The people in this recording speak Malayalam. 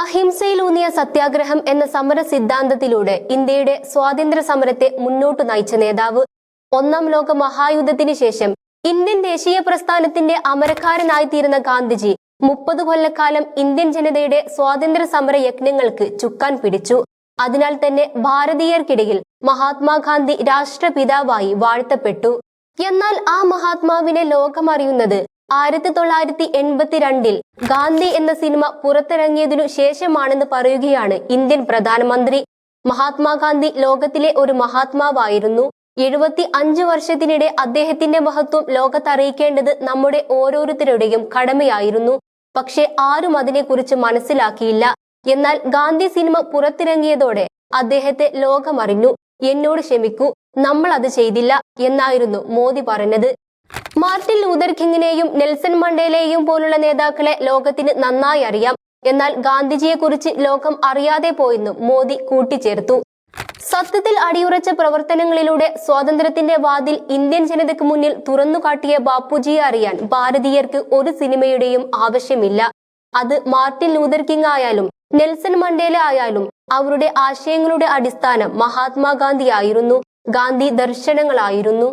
അഹിംസയിലൂന്നിയ സത്യാഗ്രഹം എന്ന സമര സിദ്ധാന്തത്തിലൂടെ ഇന്ത്യയുടെ സ്വാതന്ത്ര്യ സമരത്തെ മുന്നോട്ടു നയിച്ച നേതാവ് ഒന്നാം ലോക മഹായുദ്ധത്തിന് ശേഷം ഇന്ത്യൻ ദേശീയ പ്രസ്ഥാനത്തിന്റെ അമരക്കാരനായിത്തീരുന്ന ഗാന്ധിജി മുപ്പത് കൊല്ലക്കാലം ഇന്ത്യൻ ജനതയുടെ സ്വാതന്ത്ര്യ സമര യജ്ഞങ്ങൾക്ക് ചുക്കാൻ പിടിച്ചു. അതിനാൽ തന്നെ ഭാരതീയർക്കിടയിൽ മഹാത്മാഗാന്ധി രാഷ്ട്രപിതാവായി വാഴ്ത്തപ്പെട്ടു. എന്നാൽ ആ മഹാത്മാവിനെ ലോകമറിയുന്നത് ആയിരത്തി തൊള്ളായിരത്തി എൺപത്തിരണ്ടിൽ ഗാന്ധി എന്ന സിനിമ പുറത്തിറങ്ങിയതിനു ശേഷമാണെന്ന് പറയുകയാണ് ഇന്ത്യൻ പ്രധാനമന്ത്രി. മഹാത്മാഗാന്ധി ലോകത്തിലെ ഒരു മഹാത്മാവായിരുന്നു. എഴുപത്തി അഞ്ച് വർഷത്തിനിടെ അദ്ദേഹത്തിന്റെ മഹത്വം ലോകത്തറിയിക്കേണ്ടത് നമ്മുടെ ഓരോരുത്തരുടെയും കടമയായിരുന്നു. പക്ഷെ ആരും അതിനെക്കുറിച്ച് മനസ്സിലാക്കിയില്ല. എന്നാൽ ഗാന്ധി സിനിമ പുറത്തിറങ്ങിയതോടെ അദ്ദേഹത്തെ ലോകമറിഞ്ഞു. എന്നോട് ക്ഷമിക്കൂ നമ്മൾ അത് ചെയ്തില്ല എന്നായിരുന്നു മോദി പറഞ്ഞത്. മാർട്ടിൻ ലൂതർ കിങ്ങിനെയും നെൽസൺ മണ്ടേലയെയും പോലുള്ള നേതാക്കളെ ലോകത്തിന് നന്നായി അറിയാം. എന്നാൽ ഗാന്ധിജിയെക്കുറിച്ച് ലോകം അറിയാതെ പോയെന്നും മോദി കൂട്ടിച്ചേർത്തു. സത്യത്തിൽ അടിയുറച്ച പ്രവർത്തനങ്ങളിലൂടെ സ്വാതന്ത്ര്യത്തിന്റെ വാതിൽ ഇന്ത്യൻ ജനതയ്ക്ക് മുന്നിൽ തുറന്നുകാട്ടിയ ബാപ്പുജിയെ അറിയാൻ ഭാരതീയർക്ക് ഒരു സിനിമയുടെയും ആവശ്യമില്ല. അത് മാർട്ടിൻ ലൂതർ കിങ് ആയാലും നെൽസൺ മണ്ടേല ആയാലും അവരുടെ ആശയങ്ങളുടെ അടിസ്ഥാനം മഹാത്മാഗാന്ധി ആയിരുന്നു. ഗാന്ധി ദർശനങ്ങളായിരുന്നു.